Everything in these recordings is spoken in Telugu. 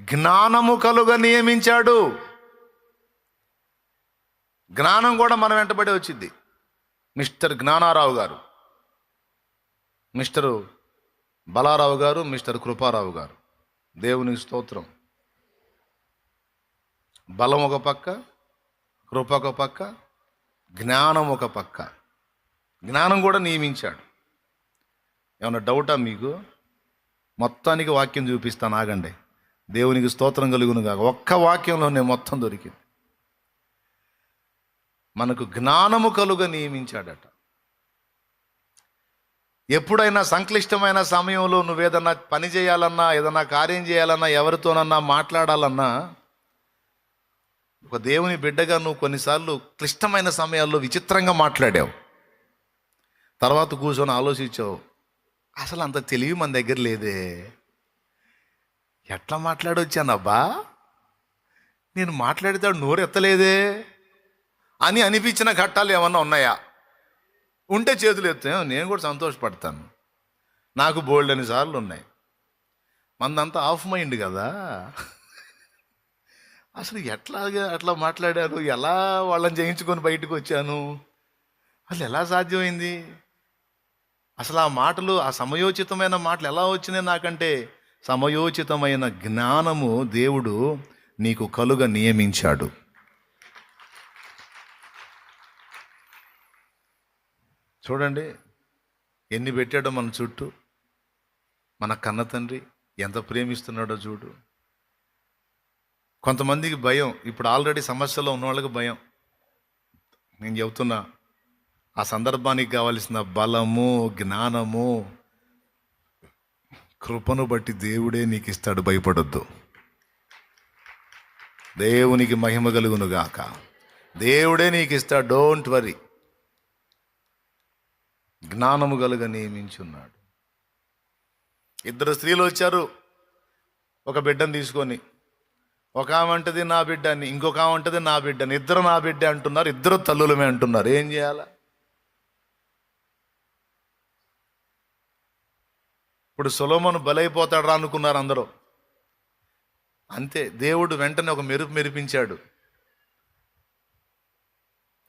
జ్ఞానము కలుగ నియమించాడు. జ్ఞానం కూడా మన వెంటబడి వచ్చింది. మిస్టర్ జ్ఞానారావు గారు. మిస్టర్ బలారావు గారు మిస్టర్ కృపారావు గారు. దేవునికి స్తోత్రం. బలం ఒక పక్క కృప ఒక పక్క జ్ఞానం ఒక పక్క. జ్ఞానం కూడా నియమించాడు. ఏమన్నా డౌటా మీకు? మొత్తానికి వాక్యం చూపిస్తాను ఆగండి. దేవునికి స్తోత్రం కలుగును కాక ఒక్క వాక్యంలోనే మొత్తం దొరికింది. మనకు జ్ఞానము కలుగ నియమించాడట. ఎప్పుడైనా సంక్లిష్టమైన సమయంలో నువ్వేదన్నా పని చేయాలన్నా ఏదన్నా కార్యం చేయాలన్నా ఎవరితోనన్నా మాట్లాడాలన్నా ఒక దేవుని బిడ్డగా నువ్వు కొన్నిసార్లు క్లిష్టమైన సమయాల్లో విచిత్రంగా మాట్లాడావు. తర్వాత కూర్చొని ఆలోచించావు అసలు అంత తెలివి మన దగ్గర లేదే. ఎట్లా మాట్లాడొచ్చానబ్బా? నేను మాట్లాడితే నోరు ఎత్తలేదే అని అనిపించిన ఘట్టాలు ఏమన్నా ఉన్నాయా? ఉంటే చేతులు ఎత్తాం నేను కూడా సంతోషపడతాను. నాకు బోల్డ్ అని సార్లు ఉన్నాయి. మందంతా ఆఫ్ మైండ్ కదా. అసలు ఎట్లాగా అట్లా మాట్లాడారు? ఎలా వాళ్ళని జయించుకొని బయటకు వచ్చాను? అసలు ఎలా సాధ్యమైంది? అసలు ఆ మాటలు ఆ సమయోచితమైన మాటలు ఎలా వచ్చినాయి నాకంటే? సమయోచితమైన జ్ఞానము దేవుడు నీకు కలుగ నియమించాడు. చూడండి ఎన్ని పెట్టాడో మన చుట్టూ. మన కన్న తండ్రి ఎంత ప్రేమిస్తున్నాడో చూడు. కొంతమందికి భయం ఇప్పుడు ఆల్రెడీ సమస్యలో ఉన్న వాళ్ళకి భయం. నేను చెబుతున్నా ఆ సందర్భానికి కావలసిన బలము జ్ఞానము కృపను బట్టి దేవుడే నీకు ఇస్తాడు భయపడొద్దు. దేవునికి మహిమ కలుగునుగాక దేవుడే నీకు ఇస్తాడు డోంట్ వరీ. జ్ఞానము కలుగ నియమించున్నాడు. ఇద్దరు స్త్రీలు వచ్చారు. ఒక బిడ్డను తీసుకొని ఒక ఆమంటది నా బిడ్డ అని ఇంకొక ఆమంటది నా బిడ్డని ఇద్దరు నా బిడ్డ అంటున్నారు ఇద్దరు తల్లులమే అంటున్నారు. ఏం చేయాలా? ఇప్పుడు సులోమను బలైపోతాడు అనుకున్నారు అందరూ. అంతే దేవుడు వెంటనే ఒక మెరుపు మెరిపించాడు.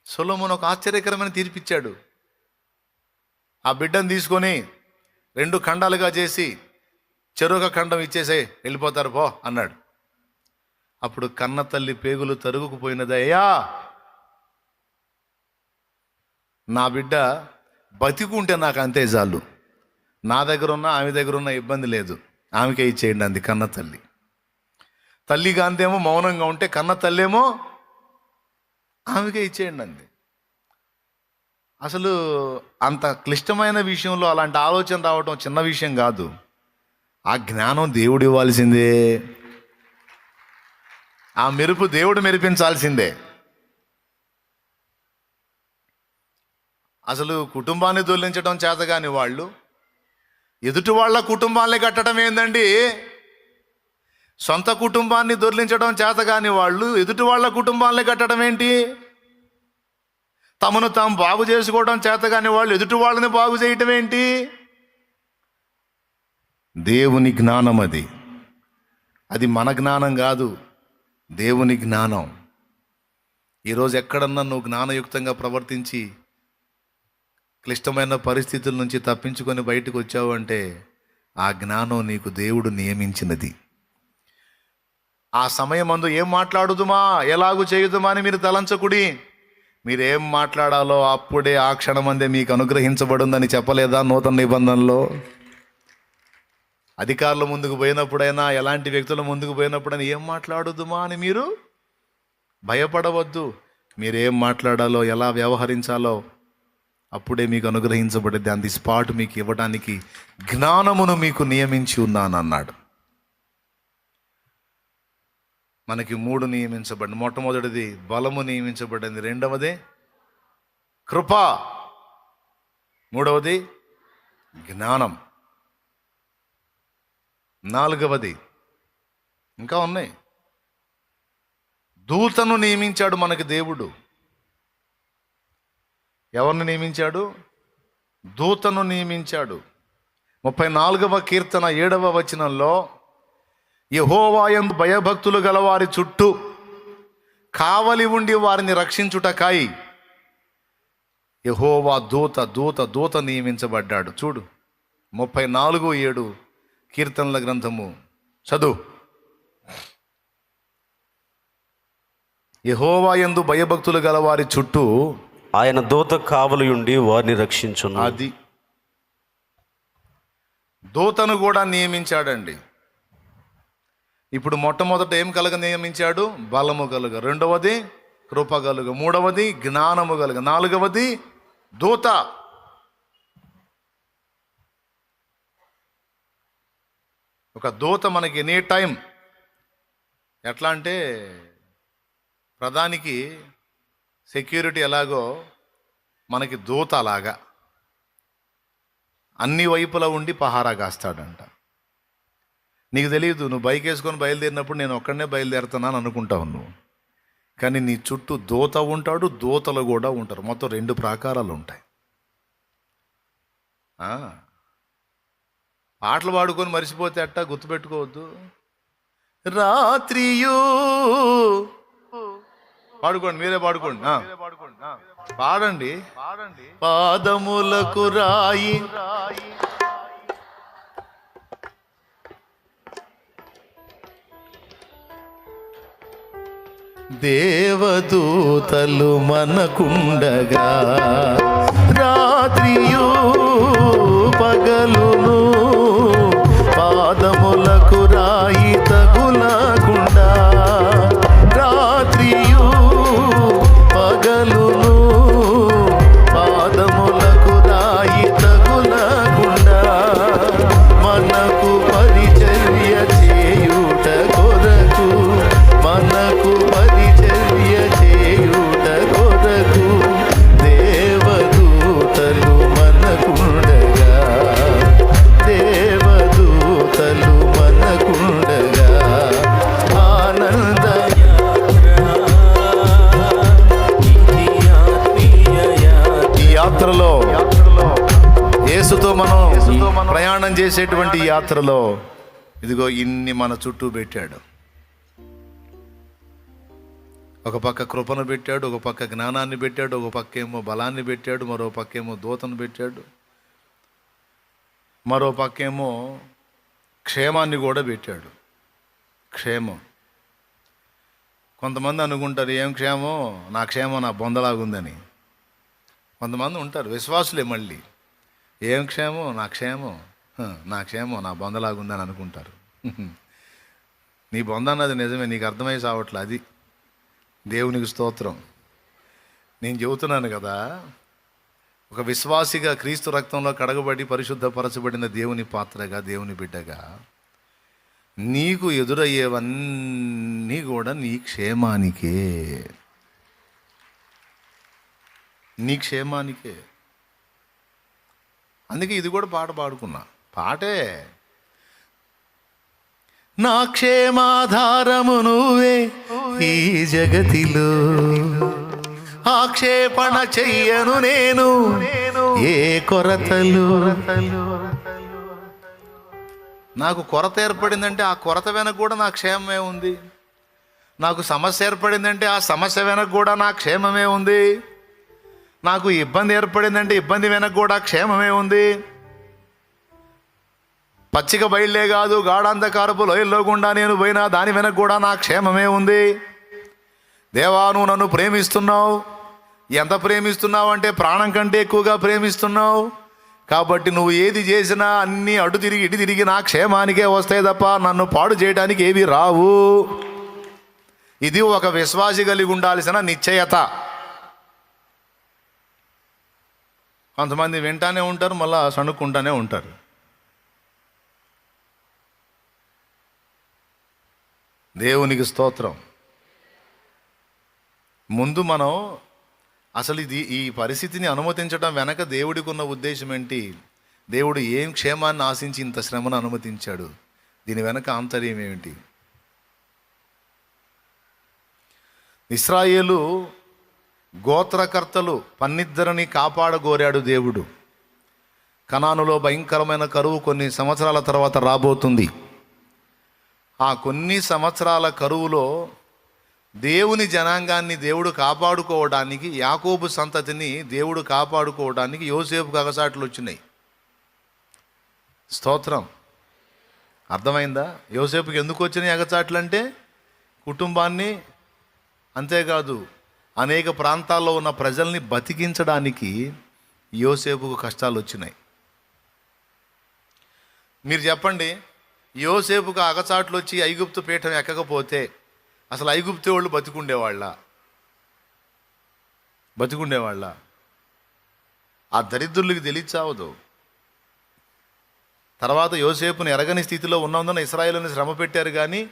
సొలోమోను ఒక ఆశ్చర్యకరమైన తీర్పిచ్చాడు. ఆ బిడ్డను తీసుకొని రెండు ఖండాలుగా చేసి చెరొక ఖండం ఇచ్చేసే వెళ్ళిపోతారు పో అన్నాడు. అప్పుడు కన్న తల్లి పేగులు తరుగుకుపోయినదయ్యా నా బిడ్డ బతికుంటే నాకు అంతే చాలు. నా దగ్గర ఉన్న ఆమె దగ్గర ఉన్న ఇబ్బంది లేదు. ఆమెకే ఇచ్చేయండి అంది కన్న తల్లి. తల్లి కాంతేమో మౌనంగా ఉంటే కన్న తల్లేమో ఆమెకే ఇచ్చేయండి అంది. అసలు అంత క్లిష్టమైన విషయంలో అలాంటి ఆలోచన రావటం చిన్న విషయం కాదు. ఆ జ్ఞానం దేవుడు ఇవ్వాల్సిందే. ఆ మెరుపు దేవుడు మెరిపించాల్సిందే. అసలు కుటుంబాన్ని దొల్లించడం చేతగాని వాళ్ళు ఎదుటి వాళ్ళ కుటుంబాన్ని కట్టడం ఏందండి? సొంత కుటుంబాన్ని దొర్లించడం చేత కాని వాళ్ళు ఎదుటి వాళ్ళ కుటుంబాన్ని కట్టడం ఏంటి? తమను తాము బాగు చేసుకోవడం చేత కాని వాళ్ళు ఎదుటి వాళ్ళని బాగు చేయటం ఏంటి? దేవుని జ్ఞానం అది. అది మన జ్ఞానం కాదు దేవుని జ్ఞానం. ఈరోజు ఎక్కడన్నా నువ్వు జ్ఞానయుక్తంగా ప్రవర్తించి క్లిష్టమైన పరిస్థితుల నుంచి తప్పించుకొని బయటకు వచ్చావు అంటే ఆ జ్ఞానం నీకు దేవుడు నియమించినది. ఆ సమయమందు ఏం మాట్లాడుదుమా? ఎలాగు చేయుదుమా అని మీరు తలంచకుడి? మీరేం మాట్లాడాలో అప్పుడే ఆ క్షణమందే మీకు అనుగ్రహించబడిందని చెప్పలేదా నూతన నిబంధనలో? అధికారుల ముందుకు పోయినప్పుడైనా ఎలాంటి వ్యక్తుల ముందుకు పోయినప్పుడైనా ఏం మాట్లాడుదుమా అని మీరు భయపడవద్దు. మీరేం మాట్లాడాలో ఎలా వ్యవహరించాలో అప్పుడే మీకు అనుగ్రహించబడింది. అంది స్పాట్ మీకు ఇవ్వడానికి జ్ఞానమును మీకు నియమించి ఉన్నానన్నాడు మనకి మూడు నియమించబడింది మొట్టమొదటిది బలము నియమించబడింది. రెండవది కృప. మూడవది జ్ఞానం. నాలుగవది ఇంకా ఉన్నాయి. దూతను నియమించాడు మనకి దేవుడు. ఎవరిని నియమించాడు? దూతను నియమించాడు. ముప్పై నాలుగవ కీర్తన ఏడవ వచనంలో యహోవాయందు భయభక్తులు గల వారి చుట్టూ కావలి ఉండి వారిని రక్షించుటకాయి. యహోవా దూత దూత దూత నియమించబడ్డాడు. చూడు ముప్పై నాలుగు ఏడు కీర్తనల గ్రంథము. చదువు. యహోవా ఎందు భయభక్తులు గలవారి చుట్టూ ఆయన దూత కావలియుండి ఉండి వారిని రక్షించును. అది దూతను కూడా నియమించాడండి. ఇప్పుడు మొట్టమొదట ఏం కలగ నియమించాడు? బలము కలుగ. రెండవది కృప కలుగ. మూడవది జ్ఞానము కలుగ. నాలుగవది దూత. ఒక దూత మనకి ఎనీ టైం ఎట్లా అంటే ప్రధానికి సెక్యూరిటీ ఎలాగో మనకి దూత అలాగా. అన్ని వైపులా ఉండి పహారా కాస్తాడంట. నీకు తెలియదు నువ్వు బైక్ వేసుకొని బయలుదేరినప్పుడు నేను ఒక్కడనే బయలుదేరుతున్నాను అనుకుంటావు నువ్వు. కానీ నీ చుట్టూ దూత ఉంటాడు దూతలు కూడా ఉంటారు. మొత్తం రెండు ప్రాకారాలు ఉంటాయి. పాటలు పాడుకొని మర్చిపోతే అట్టా గుర్తుపెట్టుకోవద్దు. రాత్రియు పాడుకోండి మీరే పాడుకోండి. పాడండి. పాదములకు రాయి. దేవదూతలు మనకుండగా రాత్రియు యాత్రలో ఇదిగో ఇన్ని మన చుట్టూ పెట్టాడు. ఒక పక్క కృపను పెట్టాడు ఒక పక్క జ్ఞానాన్ని పెట్టాడు ఒక పక్క ఏమో బలాన్ని పెట్టాడు మరో పక్క ఏమో దూతను పెట్టాడు. మరో పక్క ఏమో క్షేమాన్ని కూడా పెట్టాడు. క్షేమం. కొంతమంది అనుకుంటారు ఏం క్షేమం? నా క్షేమం నా బొందలాగుందని. కొంతమంది ఉంటారు విశ్వాసులే మళ్ళీ. ఏం క్షేమం? నా క్షేమం? నా క్షేమం నా బొందలాగుందని అనుకుంటారు. నీ బొంద అన్నది నిజమే నీకు అర్థమై సావట్లే అది. దేవునికి స్తోత్రం. నేను చెబుతున్నాను కదా ఒక విశ్వాసిగా క్రీస్తు రక్తంలో కడగబడి పరిశుద్ధపరచబడిన దేవుని పాత్రగా దేవుని బిడ్డగా నీకు ఎదురయ్యేవన్నీ కూడా నీ క్షేమానికే. నీ క్షేమానికే. అందుకే ఇది కూడా పాట పాడుకున్నా. పాటే. నా క్షేమాధారము నువ్వే ఈ జగతిలో. ఆక్షేపణ చెయ్యను నేను ఏ కొరతలు. నాకు కొరత ఏర్పడిందంటే ఆ కొరత వెనక కూడా నా క్షేమమే ఉంది. నాకు సమస్య ఏర్పడిందంటే ఆ సమస్య వెనక కూడా నా క్షేమమే ఉంది. నాకు ఇబ్బంది ఏర్పడిందంటే ఇబ్బంది వెనక కూడా క్షేమమే ఉంది. పచ్చిక బయళ్ళే కాదు గాఢాంధకారపు లోయల్లో గుండా నేను పోయినా దాని వెనక కూడా నా క్షేమమే ఉంది. దేవా నువ్వు నన్ను ప్రేమిస్తున్నావు. ఎంత ప్రేమిస్తున్నావు అంటే ప్రాణం కంటే ఎక్కువగా ప్రేమిస్తున్నావు. కాబట్టి నువ్వు ఏది చేసినా అన్నీ అటు తిరిగి ఇటు తిరిగి నా క్షేమానికే వస్తాయి తప్ప నన్ను పాడు చేయడానికి ఏవి రావు. ఇది ఒక విశ్వాసి కలిగి ఉండాల్సిన నిశ్చయత. కొంతమంది వింటానే ఉంటారు మళ్ళా సణుక్కుంటానే ఉంటారు. దేవునికి స్తోత్రం. ముందు మనం అసలు ఇది ఈ పరిస్థితిని అనుమతించడం వెనక దేవుడికి ఉన్న ఉద్దేశం ఏంటి? దేవుడు ఏం క్షేమాన్ని ఆశించి ఇంత శ్రమను అనుమతించాడు? దీని వెనక ఆంతర్యం ఏమిటి? ఇస్రాయేలు గోత్రకర్తలు పన్నిద్దరిని కాపాడగోరాడు దేవుడు. కనానులో భయంకరమైన కరువు కొన్ని సంవత్సరాల తర్వాత రాబోతుంది. ఆ కొన్ని సంవత్సరాల కరువులో దేవుని జనాంగాన్ని దేవుడు కాపాడుకోవడానికి యాకోబు సంతతిని దేవుడు కాపాడుకోవడానికి యోసేపు కగసాట్లు వచ్చినాయి. స్తోత్రం. అర్థమైందా? యోసేపుకి ఎందుకు వచ్చినాయి ఎగచాట్లు అంటే కుటుంబాన్ని అంతేకాదు అనేక ప్రాంతాల్లో ఉన్న ప్రజల్ని బతికించడానికి యోసేపుకు కష్టాలు వచ్చినాయి. మీరు చెప్పండి యోసేపుకు అగచాట్లు వచ్చి ఐగుప్తు పీఠం ఎక్కకపోతే అసలు ఐగుప్తు వాళ్ళు బతికుండేవాళ్ళ? బతికుండేవాళ్ళ? ఆ దరిద్రులకి తెలియచావదు తర్వాత యోసేపుని ఎరగని స్థితిలో ఉన్నందున ఇస్రాయేల్ని శ్రమ పెట్టారు కానీ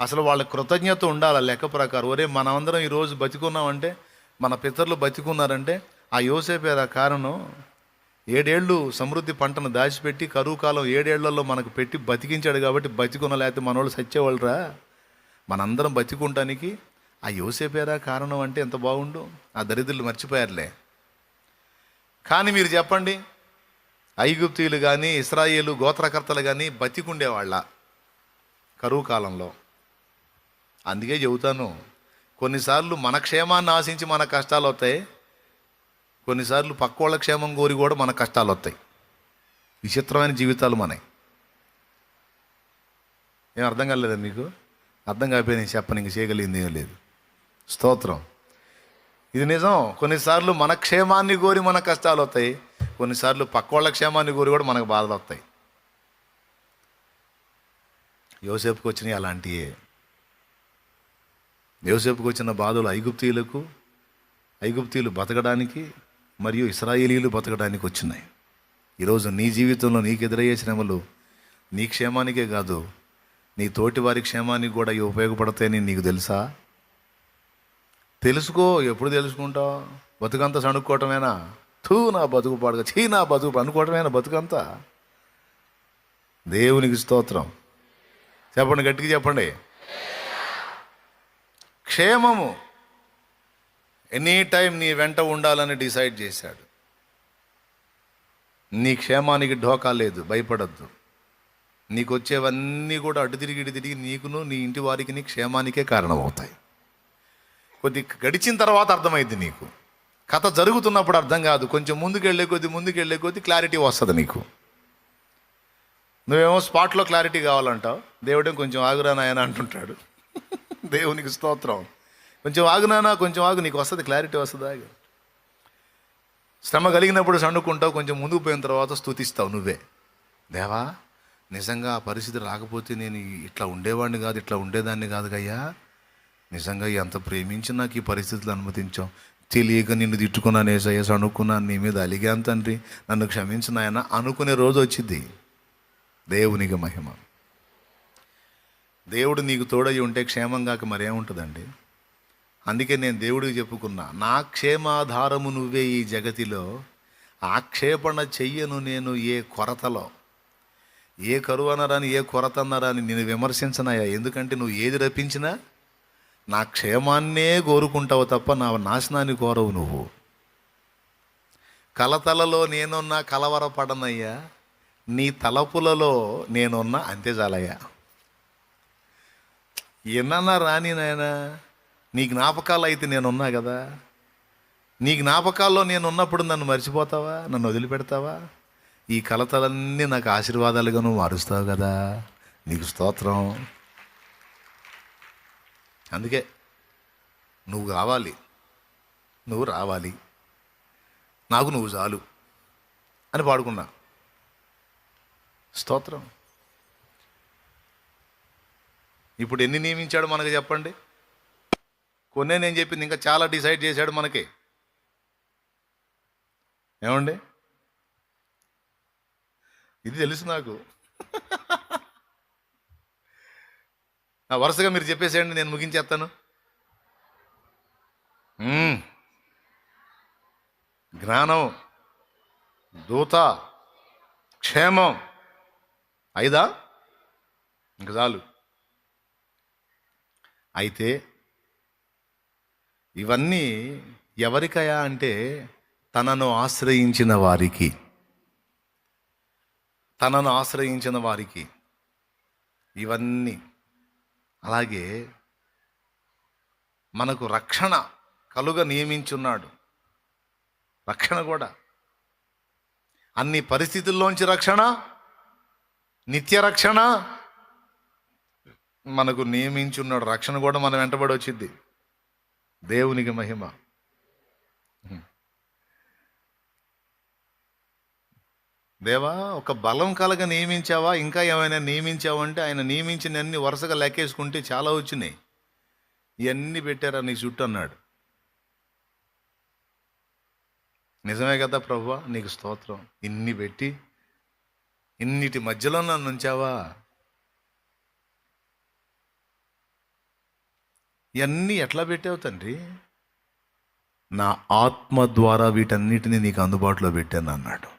అసలు వాళ్ళ కృతజ్ఞత ఉండాలి లెక్క ప్రకారం? ఒరే మనమందరం ఈరోజు బతికున్నామంటే మన పితరులు బతికున్నారంటే ఆ యోసేపేరా కారణం? ఏడేళ్ళు సమృద్ధి పంటను దాచిపెట్టి కరువు కాలం ఏడేళ్ళలో మనకు పెట్టి బతికించాడు కాబట్టి బతికున్న లేకపోతే మనోళ్ళు సచ్చేవాళ్ళరా. మనందరం బతికుంటానికి ఆ యోసేపేరా కారణం అంటే ఎంత బాగుండు? ఆ దరిద్రులు మర్చిపోయారులే. కానీ మీరు చెప్పండి ఐగుప్తీయులు కానీ ఇస్రాయేలు గోత్రకర్తలు కానీ బతికుండేవాళ్ళ కరువు కాలంలో. అందుకే చెబుతాను కొన్నిసార్లు మన క్షేమాన్ని ఆశించి మన కష్టాలు వస్తాయి కొన్నిసార్లు పక్క వాళ్ళ క్షేమం కోరి కూడా మన కష్టాలు వస్తాయి. విచిత్రమైన జీవితాలు మనవి. ఏం అర్థం కాలేదా మీకు? అర్థం కాకపోయి నేను చెప్పను ఇంక చేయగలిగింది ఏం లేదు. స్తోత్రం. ఇది నిజం. కొన్నిసార్లు మన క్షేమాన్ని కోరి మన కష్టాలు వస్తాయి. కొన్నిసార్లు పక్క వాళ్ళ క్షేమాన్ని కోరి కూడా మనకు బాధలు వస్తాయి. యోసేపుకి వచ్చినాయి అలాంటివే యోసేపుకి వచ్చిన బాధలు ఐగుప్తీయులకు ఐగుప్తీయులు బతకడానికి మరియు ఇస్రాయేలీలు బతకడానికి వచ్చినాయి. ఈరోజు నీ జీవితంలో నీకు ఎదురయ్యే శ్రమలు నీ క్షేమానికే కాదు నీ తోటి వారి క్షేమానికి కూడా ఇవి ఉపయోగపడతాయని నీకు తెలుసా? తెలుసుకో ఎప్పుడు తెలుసుకుంటావు? బతుకంతా సణుక్కోవటమేనా? తూ నా బతుకు పాడుగా చీ నా బతుకు అనుకోవటమేనా బతుకంతా? దేవునికి స్తోత్రం. చెప్పండి గట్టిగా చెప్పండి. క్షేమము. ఎనీ టైం నీ వెంట ఉండాలని డిసైడ్ చేశాడు. నీ క్షేమానికి ఢోకా లేదు భయపడద్దు. నీకు వచ్చేవన్నీ కూడా అటు తిరిగి ఇటు తిరిగి నీకును నీ ఇంటి వారికి నీ క్షేమానికే కారణమవుతాయి. కొద్ది గడిచిన తర్వాత అర్థమైంది నీకు. కథ జరుగుతున్నప్పుడు అర్థం కాదు. కొంచెం ముందుకెళ్ళే కొద్ది ముందుకెళ్ళే కొద్ది క్లారిటీ వస్తుంది నీకు. నువ్వేమో స్పాట్లో క్లారిటీ కావాలంటావు. దేవుడే కొంచెం ఆగురా నాయన అంటుంటాడు. దేవునికి స్తోత్రం. కొంచెం ఆగునానా కొంచెం ఆగు నీకు వస్తుంది క్లారిటీ వస్తుంది ఆగు. శ్రమ కలిగినప్పుడు సన్నుకుంటావు కొంచెం ముందుకు పోయిన తర్వాత స్తుతిస్తావు నువ్వే. దేవా నిజంగా ఆ పరిస్థితి రాకపోతే నేను ఇట్లా ఉండేవాడిని కాదు ఇట్లా ఉండేదాన్ని కాదు కయ్యా నిజంగా ఎంత ప్రేమించి నాకు ఈ పరిస్థితులు అనుమతించాం తెలియక నిన్ను తిట్టుకున్నాను ఏసయ్యస్ అనుకున్నాను నీ మీద అలిగాను తండ్రి. నన్ను క్షమించిన ఆయన అనుకునే రోజు వచ్చింది. దేవునికి మహిమ. దేవుడు నీకు తోడై ఉంటే క్షేమం కాక మరేముంటుందండి? అందుకే నేను దేవుడికి చెప్పుకున్నా నా క్షేమాధారము నువ్వే ఈ జగతిలో ఆక్షేపణ చెయ్యను నేను ఏ కొరతలో. ఏ కరువు అన్నారని ఏ కొరత అన్నారని నేను విమర్శించనాయా ఎందుకంటే నువ్వు ఏది రప్పించినా నా క్షేమాన్నే కోరుకుంటావు తప్ప నా నాశనాన్ని కోరవు నువ్వు. కలతలలో నేనున్నా కలవరపడనయ్యా. నీ తలపులలో నేనున్నా అంతే చాలయ్యా. ఎన్నన్నా రాని నాయనా నీ జ్ఞాపకాలు అయితే నేనున్నా కదా? నీ జ్ఞాపకాల్లో నేను ఉన్నప్పుడు నన్ను మర్చిపోతావా? నన్ను వదిలిపెడతావా? ఈ కలతలన్నీ నాకు ఆశీర్వాదాలుగా నువ్వు మారుస్తావు కదా? నీకు స్తోత్రం. అందుకే నువ్వు కావాలి నువ్వు రావాలి. నాకు నువ్వు చాలు అని పాడుకున్నా. స్తోత్రం. ఇప్పుడు ఎన్ని నియమించాడు మనకు చెప్పండి? కొన్నే నేను చెప్పింది ఇంకా చాలా డిసైడ్ చేశాడు మనకి. ఏమండి? ఇది తెలుసు నాకు. ఆ వరుసగా మీరు చెప్పేసేయండి నేను ముగించేస్తాను. జ్ఞానం దూత క్షేమం. ఐదా? ఇంక చాలు. అయితే ఇవన్నీ ఎవరికయా అంటే తనను ఆశ్రయించిన వారికి. తనను ఆశ్రయించిన వారికి. ఇవన్నీ. అలాగే మనకు రక్షణ కలుగ నియమించున్నాడు. రక్షణ కూడా. అన్ని పరిస్థితుల్లోంచి రక్షణ నిత్య రక్షణ మనకు నియమించున్నాడు. రక్షణ కూడా మనం వెంటబడి వచ్చింది. దేవునికి మహిమ. దేవా ఒక బలం కలగ నియమించావా? ఇంకా ఏమైనా నియమించావంటే ఆయన నియమించినన్ని వరుసగా లెక్కేసుకుంటే చాలా వచ్చినాయి. ఇవన్నీ పెట్టారా నీ చుట్టూ అన్నాడు. నిజమే కదా ప్రభు నీకు స్తోత్రం. ఇన్ని పెట్టి ఇన్నిటి మధ్యలో నన్ను ఉంచావా? ఇవన్నీ ఎట్లా పెట్టావు తండ్రి? నా ఆత్మ ద్వారా వీటన్నిటిని నీకు అందుబాటులో పెట్టాను అన్నాడు.